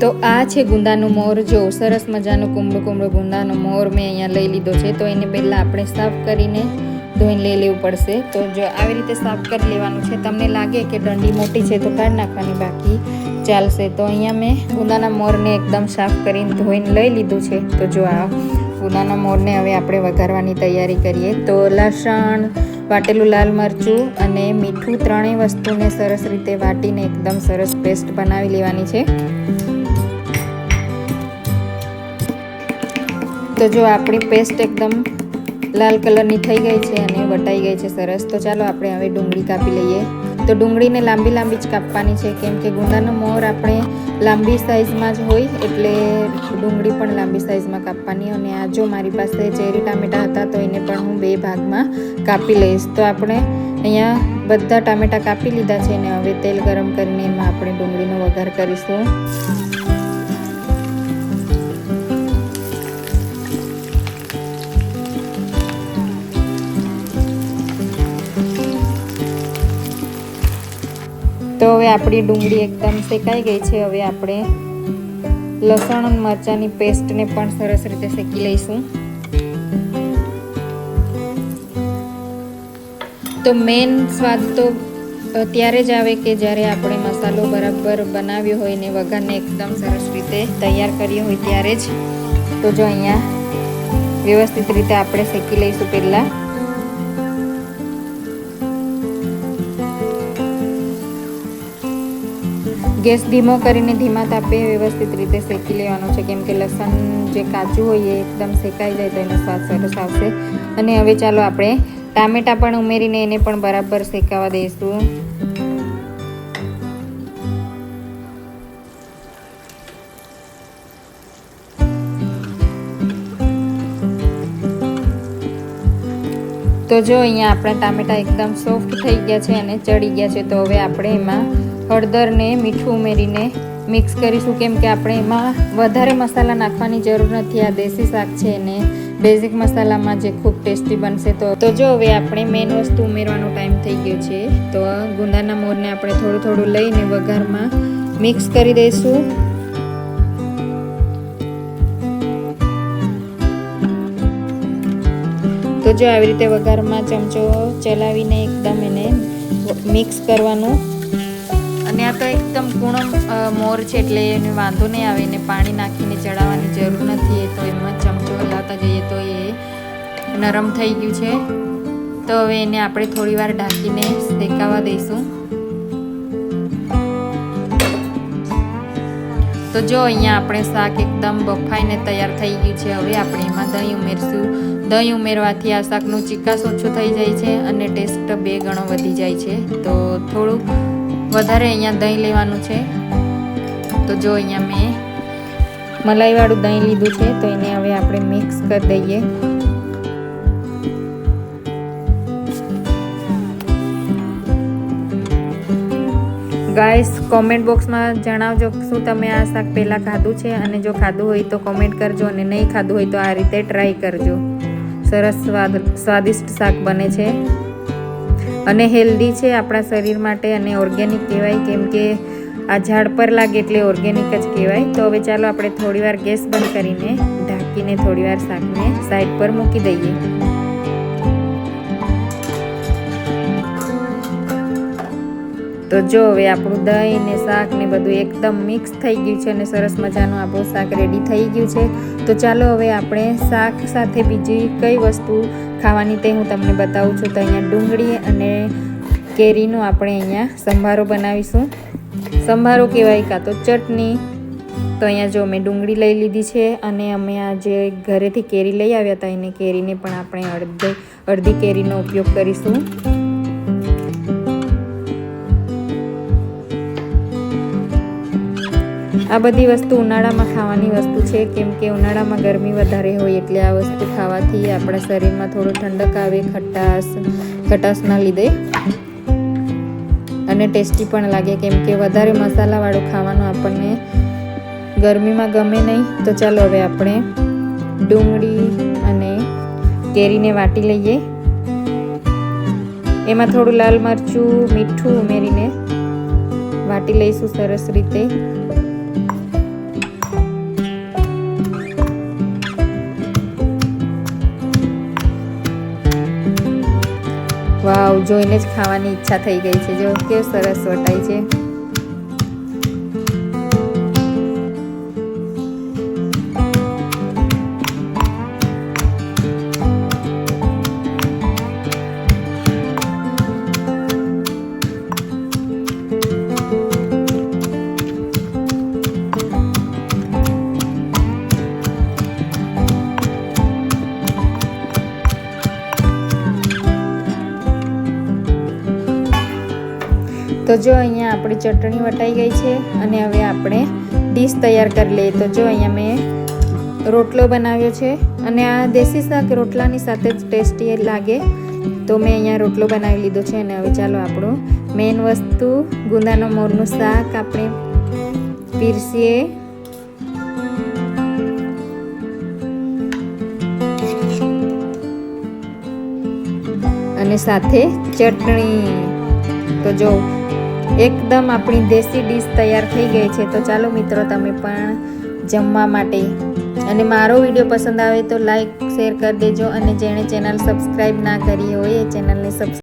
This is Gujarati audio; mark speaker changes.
Speaker 1: તો આ છે ગુંદાનો મોર. જો સરસ મજાનો કુમળો કુમળો ગુંદાનો મોર મેં અહીંયા લઈ લીધો છે, તો એને પહેલાં આપણે સાફ કરીને ધોઈને લઈ લેવું પડશે. તો જો આવી રીતે સાફ કરી લેવાનું છે. તમને લાગે કે દંડી મોટી છે, તો કાઢી નાખવાની બાકી ચાલશે. તો અહીંયા મેં ગુંદાના મોરને એકદમ સાફ કરીને ધોઈને લઈ લીધું છે. તો જો આ ગુંદાના મોરને હવે આપણે વઘારવાની તૈયારી કરીએ. તો લસણ, વાટેલું લાલ મરચું અને મીઠું ત્રણેય વસ્તુને સરસ રીતે વાટીને એકદમ સરસ પેસ્ટ બનાવી લેવાની છે. તો જો આપણી પેસ્ટ એકદમ લાલ કલરની થઈ ગઈ છે અને વટાઈ ગઈ છે સરસ, તો ચાલો આપણે હવે ડુંગળી કાપી લઈએ. તો ડુંગળીને લાંબી લાંબી જ કાપવાની છે, કેમ કે ગુંદાનો મોર આપણે લાંબી સાઇઝમાં જ હોય, એટલે ડુંગળી પણ લાંબી સાઇઝમાં કાપવાની. અને આ જો મારી પાસે ચેરી ટામેટા હતા, તો એને પણ હું બે ભાગમાં કાપી લઈશ. તો આપણે અહીંયા બધા ટામેટા કાપી લીધા છે અને હવે તેલ ગરમ કરીને એમાં આપણે ડુંગળીનો વઘાર કરીશું. તો હવે આપણી ડુંગળી એકદમ શેકાઈ ગઈ છે. હવે આપણે લસણ અને મરચાંની પેસ્ટને પણ સરસ રીતે શેકી લઈશું. તો મેઇન સ્વાદ તો ત્યારે જ આવે કે જ્યારે આપણે મસાલો બરાબર બનાવ્યો હોય ને વઘારને એકદમ સરસ રીતે તૈયાર કર્યો હોય ત્યારે જ. તો જો અહીંયા વ્યવસ્થિત રીતે આપણે શેકી લઈશું પહેલાં. ગેસ ધીમો કરીને ધીમા તાપે વ્યવસ્થિત રીતે શેકી લેવાનું છે. કેમ કે લસણ જે કાચું હોય એ એકદમ શેકાઈ જાય તો એનો સ્વાદ સરસ આવશે. અને હવે ચાલો આપણે ટામેટાં પણ ઉમેરીને એને પણ બરાબર શેકાવા દઈશું. તો જો અહીંયા આપણા ટામેટા એકદમ સોફ્ટ થઈ ગયા છે અને ચડી ગયા છે, તો હવે આપણે એમાં હળદર ને મીઠું ઉમેરીને મિક્સ કરીશું. કેમ કે આપણે એમાં વધારે મસાલા નાખવાની જરૂર નથી. આ દેશી શાક છે ને બેઝિક મસાલામાં જે ખૂબ ટેસ્ટી બનશે તો. તો જો હવે આપણે મેઇન વસ્તુ ઉમેરવાનો ટાઈમ થઈ ગયો છે, તો ગુંદાના મોરને આપણે થોડું થોડું લઈને વઘારમાં મિક્સ કરી દઈશું. તો જો આવી રીતે વઘારમાં ચમચો ચલાવીને એકદમ એને મિક્સ કરવાનું. અને આ તો એકદમ કૂણો મોર છે એટલે એને વાંધો નહીં આવે, એને પાણી નાખીને ચડાવવાની જરૂર નથી, એ તો એમાં ચમચો હલાવતા જઈએ તો એ નરમ થઈ ગયું છે. તો હવે એને આપણે થોડી વાર ઢાંકીને શેકાવા દઈશું. તો જો અહીંયા આપણે શાક એકદમ બફાઈને તૈયાર થઈ ગયું છે. હવે આપણે એમાં દહીં ઉમેરશું. દહીં ઉમેરવાથી આ શાકનું ચિકાસ ઓછું થઈ જાય છે અને ટેસ્ટ બે ગણો વધી જાય છે. તો થોડુંક વધારે અહીંયા દહીં લેવાનું છે. તો જો અહીંયા મેં મલાઈવાળું દહીં લીધું છે, તો એને હવે આપણે મિક્સ કરી દઈએ. ગાઈસ કોમેન્ટ બોક્સમાં જણાવજો શું તમે આ શાક પહેલાં ખાધું છે અને જો ખાધું હોય તો કોમેન્ટ કરજો અને નહીં ખાધું હોય તો આ રીતે ટ્રાય કરજો. સરસ સ્વાદ, સ્વાદિષ્ટ શાક બને છે. અને હેલ્ધી છે આપણા શરીર માટે અને ઓર્ગેનિક કહેવાય, કેમ કે આ ઝાડ પર લાગે એટલે ઓર્ગેનિક જ કહેવાય. તો હવે ચાલો આપણે થોડીવાર ગેસ બંધ કરીને ઢાંકીને થોડીવાર શાકને સાઈડ પર મૂકી દઈએ. તો જો હવે આપણું દહીં ને શાક ને બધું એકદમ મિક્સ થઈ ગયું છે અને સરસ મજાનું આપણું શાક રેડી થઈ ગયું છે. તો ચાલો હવે આપણે શાક સાથે બીજી કઈ વસ્તુ ખાવાની તે હું તમને બતાવું છું. તો અહીંયા ડુંગળી અને કેરીનો આપણે અહીંયા સંભારો બનાવીશું. સંભારો કહેવાય કાં તો ચટણી. તો અહીંયા જો મેં ડુંગળી લઈ લીધી છે અને અમે આ જે ઘરેથી કેરી લઈ આવ્યા હતા એને કેરીને પણ આપણે અડધી અડધી કેરીનો ઉપયોગ કરીશું. આ બધી વસ્તુ ઉનાળામાં ખાવાની વસ્તુ છે. કેમ કે ઉનાળામાં ગરમી વધારે હોય એટલે આ વસ્તુ ખાવાથી આપણા શરીરમાં થોડું ઠંડક આવે ખટાશ, ખટાશના લીધે. અને ટેસ્ટી પણ લાગે. કેમ કે વધારે મસાલાવાળું ખાવાનું આપણને ગરમીમાં ગમે નહીં. તો ચાલો હવે આપણે ડુંગળી અને કેરીને વાટી લઈએ. એમાં થોડું લાલ મરચું, મીઠું ઉમેરીને વાટી લઈશું સરસ રીતે. વાવ જોઈને જ ખાવાની ઈચ્છા થઈ ગઈ છે. જો કેવું સરસ વટાય છે. તો જો અહીંયા આપણી ચટણી વટાઈ ગઈ છે અને હવે આપણે ડીશ તૈયાર કરી લઈએ. તો જો અહીંયા મેં રોટલો બનાવ્યો છે અને આ દેશી શાક રોટલાની સાથે જ ટેસ્ટી લાગે. તો મેં અહીંયા રોટલો બનાવી લીધો છે અને હવે ચાલો આપણું મેઇન વસ્તુ, ગુંદાનો મોરનું શાક. આપણે પીરસીએ. અને સાથે ચટણી. તો જો એકદમ આપણી દેશી ડીશ તૈયાર થઈ ગઈ છે. તો ચાલો મિત્રો, તમે પણ જમવા માટે. અને મારો વીડિયો પસંદ આવે તો લાઈક, શેર કરી દેજો અને જેણે ચેનલ સબસ્ક્રાઈબ ના કરી હોય એ ચેનલને સબસ્ક્રાઈબ